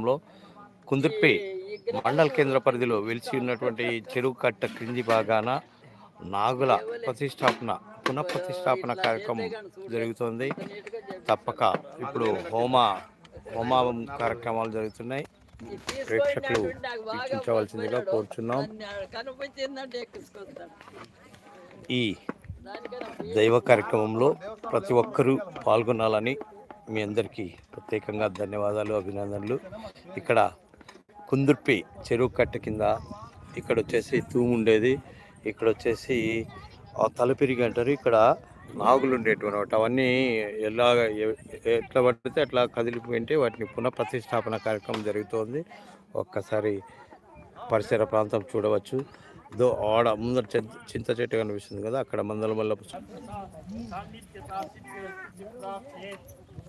లో కుందుర్పి మండల కేంద్ర పరిధిలో వెలిసి ఉన్నటువంటి చెరువు కట్ట క్రింది భాగాన నాగుల ప్రతిష్టాపన పునఃప్రతిష్టాపన కార్యక్రమం జరుగుతోంది. తప్పక ఇప్పుడు హోమ హోమం కార్యక్రమాలు జరుగుతున్నాయి. ప్రేక్షకులు వీక్షించవలసిందిగా కోరుచున్నాం. ఈ దైవ కార్యక్రమంలో ప్రతి ఒక్కరూ పాల్గొనాలని మీ అందరికీ ప్రత్యేకంగా ధన్యవాదాలు అభినందనలు. ఇక్కడ కుందుర్పి చెరువు కట్ట కింద ఇక్కడ వచ్చేసి తూము ఉండేది. ఇక్కడ వచ్చేసి తలపిరిగి అంటారు. ఇక్కడ నాగులు ఉండేటువంటి అవన్నీ ఎలా ఎట్లా పడితే అట్లా కదిలిపోయింటే వాటిని పునః ప్రతిష్టాపన కార్యక్రమం జరుగుతోంది. ఒక్కసారి పరిసర ప్రాంతం చూడవచ్చు. దో ఆడ ముందర చింత చింత చెట్టు కనిపిస్తుంది కదా అక్కడ మందల మల్ల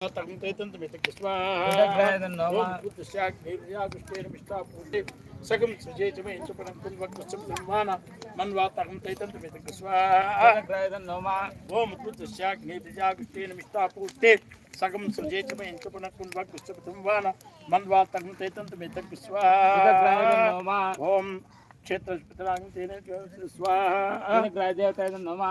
సగం సగం సుజేచమే ఇంచుకున్న మన్వాతకం తైతంతమిత స్వాహ. ఓం కృతశాగ్నేతిజాగుష్టేన మిష్టాపూర్తే సగం సృజేచమ ఇంచుకున్న కుంభకుష్టపతింవాన మన్వాతకం తైతంతమిత స్వాహ. ఓం క్షేత్రస్పతిరాంగేన స్వాహ. శోనా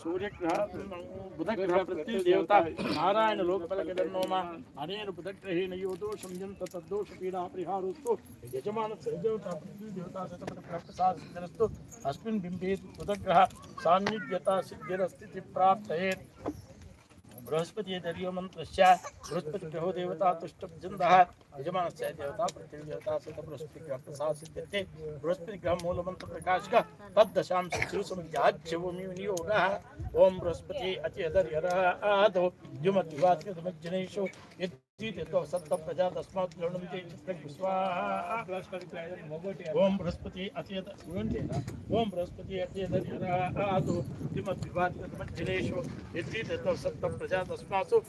सूर्य प्रति देवता नारायण लोकपल के नोमा अनेन पुदग्रही नो दोषम जंत पीड़ा परिहारोस्तु। यजमान सहदेवता प्रति देवता सतत प्रसाद सिद्धिरस्तु अस्मिन् बिंबे पुदग्रह सान्निध्यता सिद्धिरस्ति प्राप्त बृहस्पति दरियो मंत्रश्चा बृहस्पति ग्रहो देवता तुष्ट तुष्टजिंद यजमान देवता पृथ्वी देवता सहित बृहस्पति ग्रह प्रसाद सिद्ध्यते बृहस्पति ग्रह मूल मंत्र प्रकाश का तद दशांश शिव संध्याच्य भूमि विनियोग। ओम बृहस्पति अति अचेदर आधो युमति वाचक समज्जनेशु ओम बृहस्पति अचेत ओम बृहस्पति अचेत आदु प्रजा तस्मासु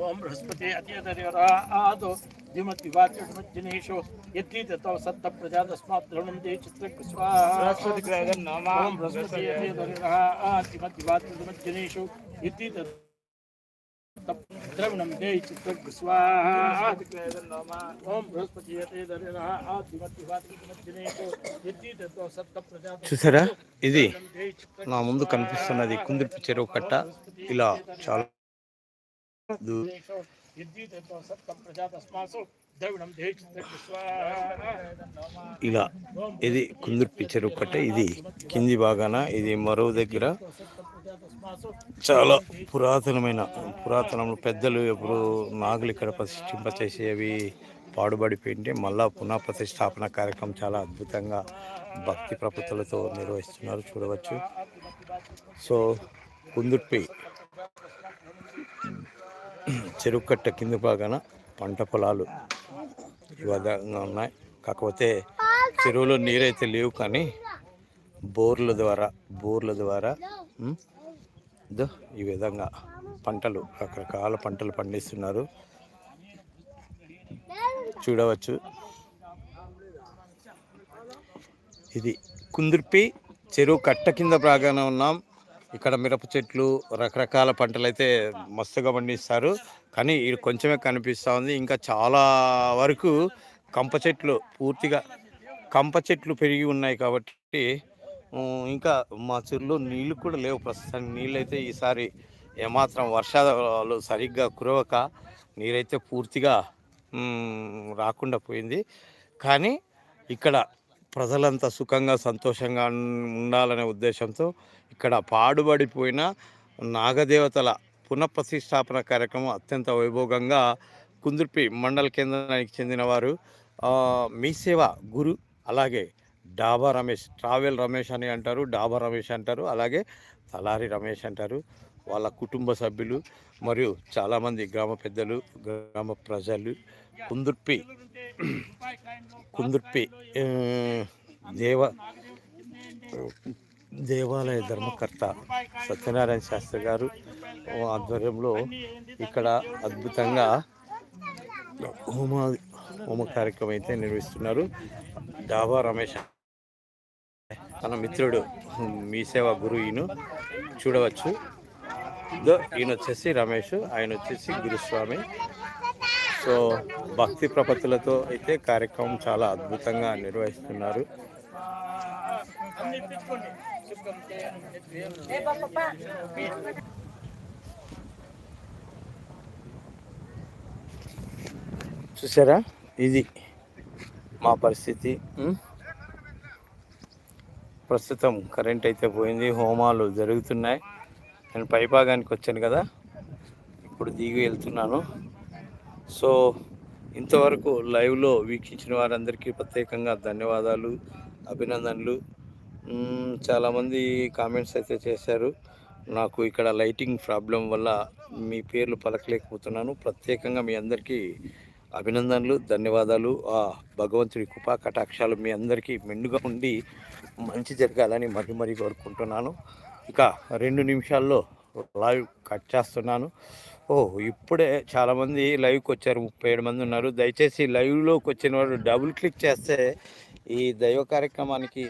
ओम बृहस्पति अत्यतरिरादो धीमतिवाच्यमज्जनेषु यद्येत तव सत्त प्रजा बृहस्पति बृहस्पति अत्यतरिरादिमतिवाच्यमज्जनेषु చూసారా? ఇది నా ముందు కనిపిస్తున్నది కుందుర్పి చెరువు కట్ట. ఇలా చాలా ఇలా ఇది కుందుర్పి చెరువు కట్ట ఇది కింది భాగాన ఇది మరో దగ్గర. చాలా పురాతనమైన పురాతనంలో పెద్దలు ఎప్పుడు నాగులు ఇక్కడ ప్రతిష్ఠింప చేసేవి పాడుబడిపోయింటే మళ్ళా పునః ప్రతిష్టాపన కార్యక్రమం చాలా అద్భుతంగా భక్తి ప్రపత్తులతో నిర్వహిస్తున్నారు చూడవచ్చు. సో కుందుర్పి చెరుకట్ట కింది భాగాన పంట పొలాలు. విధంగా ఉన్నాయి. కాకపోతే చెరువులో నీరైతే లేవు కానీ బోర్ల ద్వారా బోర్ల ద్వారా ఈ విధంగా పంటలు రకరకాల పంటలు పండిస్తున్నారు. చూడవచ్చు. ఇది కుందుర్పి చెరువు కట్ట కింద ప్రాగానే ఉన్నాం. ఇక్కడ మిరప చెట్లు రకరకాల పంటలు అయితే మస్తుగా పండిస్తారు. కానీ ఇది కొంచెమే కనిపిస్తూ ఉంది. ఇంకా చాలా వరకు కంప చెట్లు పూర్తిగా కంప చెట్లు పెరిగి ఉన్నాయి కాబట్టి ఇంకా మా చెరువులో నీళ్ళు కూడా లేవు. ప్రస్తుతానికి నీళ్ళు అయితే ఈసారి ఏమాత్రం వర్షాలు సరిగ్గా కురవక నీరైతే పూర్తిగా రాకుండా పోయింది. కానీ ఇక్కడ ప్రజలంతా సుఖంగా సంతోషంగా ఉండాలనే ఉద్దేశంతో ఇక్కడ పాడుబడిపోయిన నాగదేవతల పునఃప్రతిష్టాపన కార్యక్రమం అత్యంత వైభోగంగా కుందుర్పి మండల కేంద్రానికి చెందినవారు మీ సేవ గురు అలాగే డాబా రమేష్ ట్రావెల్ రమేష్ అని అంటారు డాబా రమేష్ అంటారు అలాగే తలారి రమేష్ అంటారు వాళ్ళ కుటుంబ సభ్యులు మరియు చాలామంది గ్రామ పెద్దలు గ్రామ ప్రజలు కుందుర్పి. కుందుర్పి దేవ దేవాలయ ధర్మకర్త సత్యనారాయణ శాస్త్రి గారు ఆధ్వర్యంలో ఇక్కడ అద్భుతంగా హోమ హోమ కార్యక్రమం అయితే నిర్వహిస్తున్నారు. డాబా రమేష్ తన మిత్రుడు మీ సేవ గురు ఈయన చూడవచ్చు. ఈయన వచ్చేసి రమేష్ ఆయన వచ్చేసి గురుస్వామి. సో భక్తి ప్రపత్తులతో అయితే కార్యక్రమం చాలా అద్భుతంగా నిర్వహిస్తున్నారు. చూసారా? ఇది మా పరిస్థితి. ప్రస్తుతం కరెంట్ అయితే పోయింది హోమాలు జరుగుతున్నాయి. నేను పైభాగానికి వచ్చాను కదా ఇప్పుడు దిగి వెళ్తున్నాను. సో ఇంతవరకు లైవ్లో వీక్షించిన వారందరికీ ప్రత్యేకంగా ధన్యవాదాలు అభినందనలు. చాలామంది కామెంట్స్ అయితే చేశారు. నాకు ఇక్కడ లైటింగ్ ప్రాబ్లం వల్ల మీ పేర్లు పలకలేకపోతున్నాను. ప్రత్యేకంగా మీ అందరికీ అభినందనలు ధన్యవాదాలు. ఆ భగవంతుడి కృపా కటాక్షాలు మీ అందరికీ మెండుగా ఉండి మంచి జరగాలని మరీ మరీ కోరుకుంటున్నాను. ఇక రెండు నిమిషాల్లో లైవ్ కట్ చేస్తున్నాను. ఓ ఇప్పుడే చాలామంది లైవ్కి వచ్చారు ముప్పై ఏడు మంది ఉన్నారు. దయచేసి లైవ్లోకి వచ్చిన వారు డబుల్ క్లిక్ చేస్తే ఈ దైవ కార్యక్రమానికి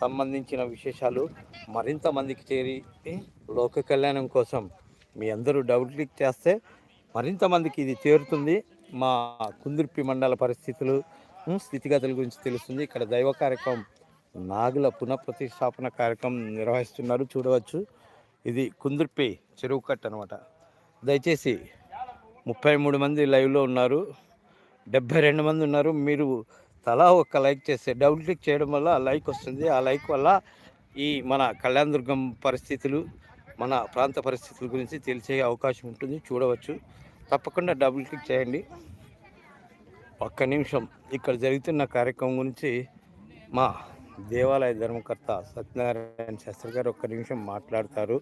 సంబంధించిన విశేషాలు మరింత మందికి చేరి లోక కళ్యాణం కోసం మీ అందరూ డబుల్ క్లిక్ చేస్తే మరింత మందికి ఇది చేరుతుంది. మా కుందుర్పి మండల పరిస్థితులు స్థితిగతుల గురించి తెలుస్తుంది. ఇక్కడ దైవ కార్యక్రమం నాగుల పునఃప్రతిష్టాపన కార్యక్రమం నిర్వహిస్తున్నారు. చూడవచ్చు. ఇది కుందుర్పి చెరువు కట్ అనమాట దయచేసి ముప్పై మూడు మంది లైవ్లో ఉన్నారు. డెబ్బై రెండు మంది ఉన్నారు. మీరు తలా ఒక్క లైక్ చేస్తే డబుల్ క్లిక్ చేయడం వల్ల ఆ లైక్ వస్తుంది. ఆ లైక్ వల్ల ఈ మన కళ్యాణ దుర్గం పరిస్థితులు మన ప్రాంత పరిస్థితుల గురించి తెలిసే అవకాశం ఉంటుంది. చూడవచ్చు. తప్పకుండా డబుల్ క్లిక్ చేయండి. ఒక్క నిమిషం. ఇక్కడ జరుగుతున్న కార్యక్రమం గురించి మా దేవాలయ ధర్మకర్త సత్యనారాయణ శాస్త్రి గారు ఒక్క నిమిషం మాట్లాడతారు.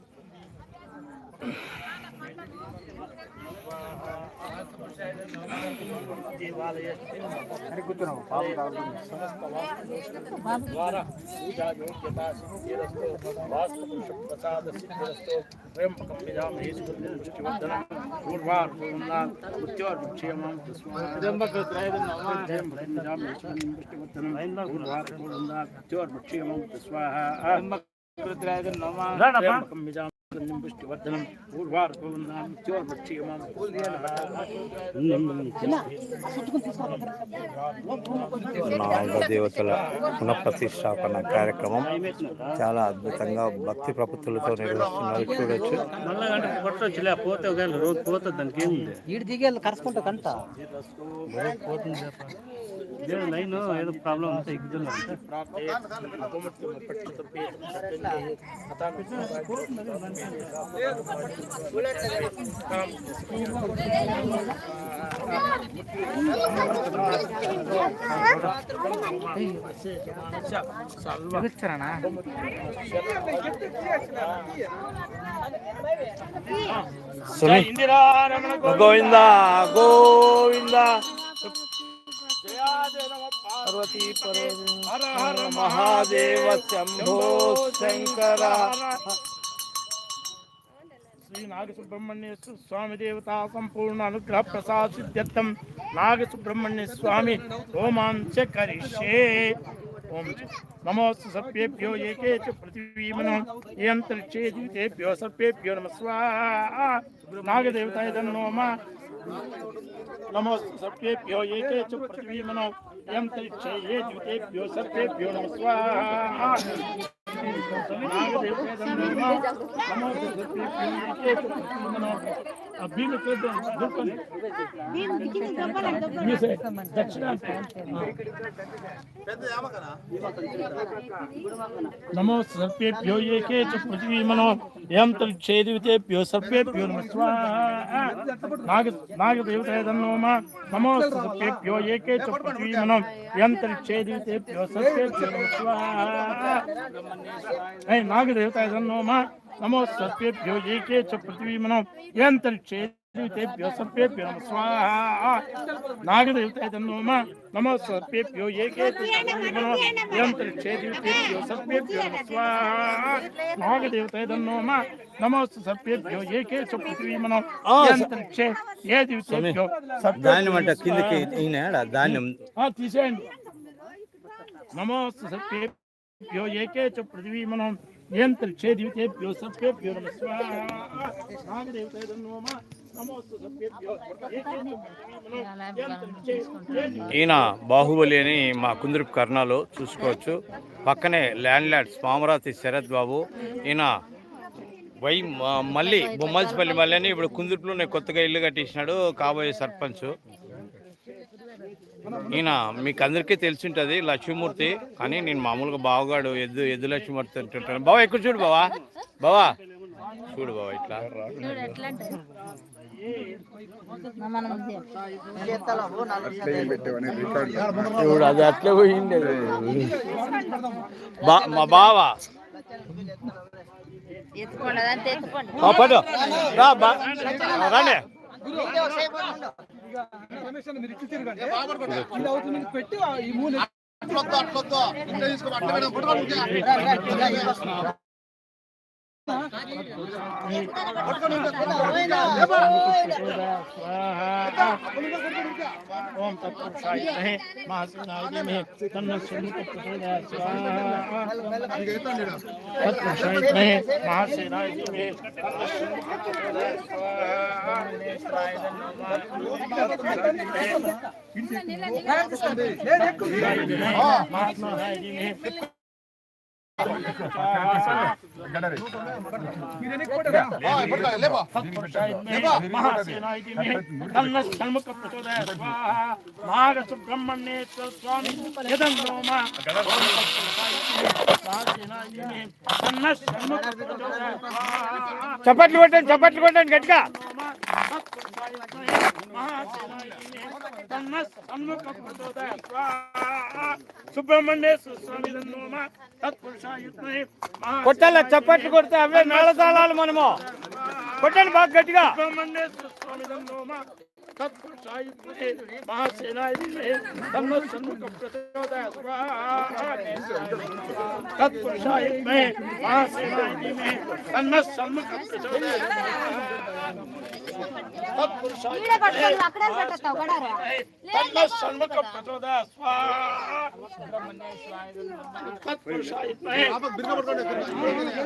ద్వారా పూజా యోగ్యత సిద్ధిరస్తు వాస్తు ప్రసాద సిద్ధిరస్తు పూర్వార్పూర్ణ మృత్యోర్ముక్షేమం స్వాహా త్రయంబకం యజామహే మృత్యోర్ముక్షేమం నాగదేవతల పునఃప్రతిష్టాపన కార్యక్రమం చాలా అద్భుతంగా భక్తి ప్రపత్తులతో నిర్వహిస్తున్నారు. చూడొచ్చు. కొట్టొచ్చులే పోతే ఒకవేళ రోజు పోతుంది దానికి ఏముంది ఈడు దిగేళ్ళు కరుచుకుంటా కంట ఇదే లైన్ ఏదో ప్రాబ్లం ఉంటే ఎగ్జామ్ ఇచ్చారా సుమి గోవింద గోవింద. పార్వతీ హర హర మహాదేవ శంభో శంకర శ్రీ నాగసుబ్రహ్మణ్య స్వామి దేవత సంపూర్ణ అనుగ్రహ ప్రసాద్ సిద్ధ్యర్థం నాగసుబ్రహ్మణ్య స్వామి హోమాంచ కరిష్యే ఓం నమోస్తు సర్పేభ్యో ఏకే చ పృథివీమనో ఏ అంతరిక్షే జీవితేభ్యో సర్పేభ్యో నమ స్వాహా నాగదేవతాయ నమో నమోస్తు సర్పేభ్యో ఏకే చ పృథివీమనో ఏ అంతరిక్షే ఏ జీవితేభ్యో సర్పేభ్యో నమ స్వాహా నమో సర్పేభ్యో ఏకే చ పృథివీమనో యం తల్చేదివితేభ్యో సర్పేభ్యో నమ స్వాహా నాగ నాగదేవతాయ నమః నమో సర్పేభ్యో ఏకే చ పృథివీమనో యం తల్చేదివితేభ్యో సర్పేభ్యో నమ స్వాహా హే నాగదేవతాయ నమః నమో సర్పేభ్యో నమ స్వాహా. నాగదేవతాయ నమః. నమో సర్పేభ్యో ఏకే చ పృథివీమనో యం తల్చేదివితేభ్యో సర్పేభ్యో నమ స్వాహా. నాగదేవతాయ నమః. నమోస్తు సర్పేభ్యో ఏకే పృథివీమనో యంత్రిక్షే ఏ దివితేభ్యో ధాన్యం అంట కిందకి ధాన్యం. ఆ, తీసేయండి. నమోస్తు సర్పేభ్యో ఏకే చ పృథివీమనం యంత్రిక్షే దివితేభ్యో సర్పేభ్యో నమ స్వాహా. నాగదేవతాయ నమః. ఈయన బాహుబలి అని మా కుందరుపు కర్ణాలు చూసుకోవచ్చు. పక్కనే ల్యాండ్ ల్యాడ్ స్వామరాతి శరత్ బాబు ఈయన వై మ- మళ్ళీ బొమ్మల్సిపల్లి మళ్ళీ అని ఇప్పుడు కుందుర్పులోనే కొత్తగా ఇల్లు కట్టించినాడు కాబోయే సర్పంచ్. ఈయన మీకు అందరికీ తెలిసి ఉంటుంది లక్ష్మీమూర్తి కానీ నేను మామూలుగా బావగాడు ఎద్దు ఎద్దు లక్ష్మీమూర్తి అంటుంటాను. బావా ఎక్కడ చూడు బావా. బావా. చూడు బావా ఇట్లా. చూడు అది అట్లా పోయింది మా బావా ఎత్తుకోండి అదంతా ఎత్తుకోండి ఆ, పట్టు రా బా రండి ఓం తత్పురుషాయ విద్మహే మహాసేనాయ ధీమహి తన్నో సన్ముఖ ప్రచోదయాత్ స్వాహా తత్పురుషాయ విద్మహే మహాసేనాయ ధీమహి తన్నో సన్ముఖ ప్రచోదయాత్ స్వాహా నేశ్వరాయ మహాత్మాయ ధీమహి చప్పట్లు కొట్టండి చప్పట్లు కొట్టండి గట్టిగా. కొట్టాల చప్పట్లు కొడితే అవే మేళతాళాలు మనము కొట్టండి బాగా గట్టిగా సుబ్రహ్మణ్యేశ్వర Gracias. సన్ముఖ మహాసేనాయుత్మహే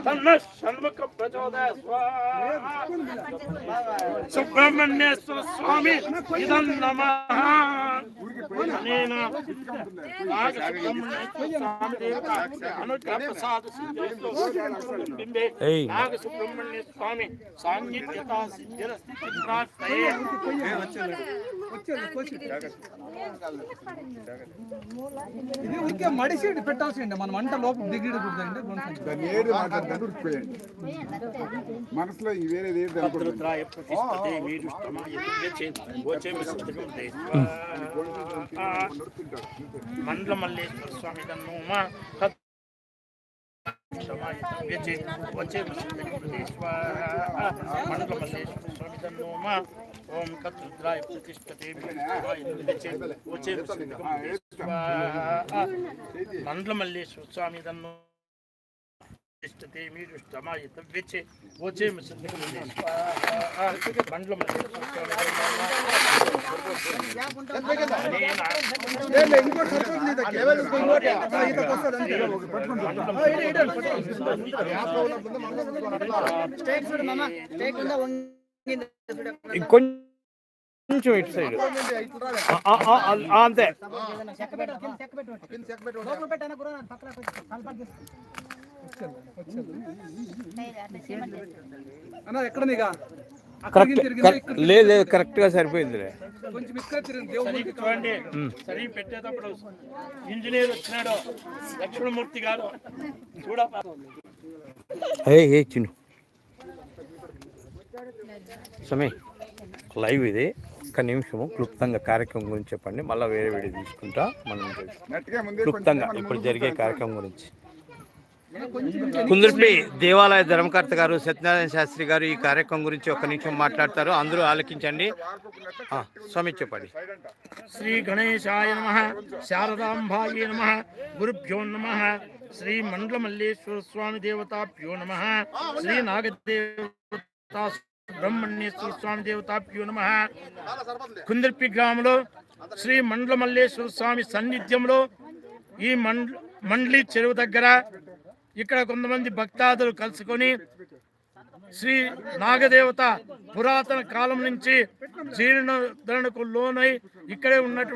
తన్న సన్ముఖ ప్రచోదయ సుబ్రహ్మణ్యేశ్వర స్వామి ఇదం నమ నేను నాగ సుబ్రహ్మణ్య స్వామి సాంగిత్యత సిద్ధిరస్తి ఇది ఊరికే మడిసి పెట్టాల్సిండి మనం అంట లోపల దిగిడకూడదండి మనసులో వేరే మండల మల్లేశ్వర స్వామి దన్నోమ ఓం కత్రుద్రాయ ప్రతిష్టతే మీరుష్టమాయ దివ్యచే గోచే విశుద్ధకం మండల మల్లేశ్వర స్వామి దన్నో తిష్టతే మీరుష్టమాయ తవ్యచే. ఓచే మండలం ఇంకోటి స్వామి కొంచెం ఇటు సైడ్. అంతే. చెక్క అన్న ఎక్కడ నీగా కరెక్ట్ లేదు లేదు కరెక్ట్గా సరిపోయిందిలే. చూడండి. సరి పెట్టేటప్పుడు ఇంజనీర్ వచ్చినాడు. లక్ష్మణమూర్తి గారు. చూడ ఏ ఏ చిన్ను. సమయ లైవ్ ఇది. ఒక్క నిమిషము. క్లుప్తంగా కార్యక్రమం గురించి చెప్పండి. మళ్ళీ వేరే వీడియో తీసుకుంటా. మనం క్లుప్తంగా ఇప్పుడు జరిగే కార్యక్రమం గురించి. కుందుర్పి దేవాలయ ధర్మకర్త గారు సత్యనారాయణ శాస్త్రి గారు ఈ కార్యక్రమం గురించి ఒక నిమిషం మాట్లాడతారు. అందరూ ఆలకించండి. స్వామి చెప్పండి. శ్రీ గణేశాయ నమ శారదాంబాయ నమ గురుభ్యో నమ శ్రీ మండల మల్లేశ్వర స్వామి దేవతాభ్యో నమ శ్రీ నాగదేవత బ్రహ్మణ్యేశ్వర స్వామి దేవతాభ్యో నమ. కుందర్పి గ్రామంలో శ్రీ మండల మల్లేశ్వర స్వామి సన్నిధ్యంలో ఈ మండ మండలి చెరువు దగ్గర ఇక్కడ కొంతమంది భక్తాదులు కలుసుకొని శ్రీ నాగదేవత పురాతన కాలం నుంచి జీర్ణోద్ధరణకు లోనై ఇక్కడే ఉన్నటువంటి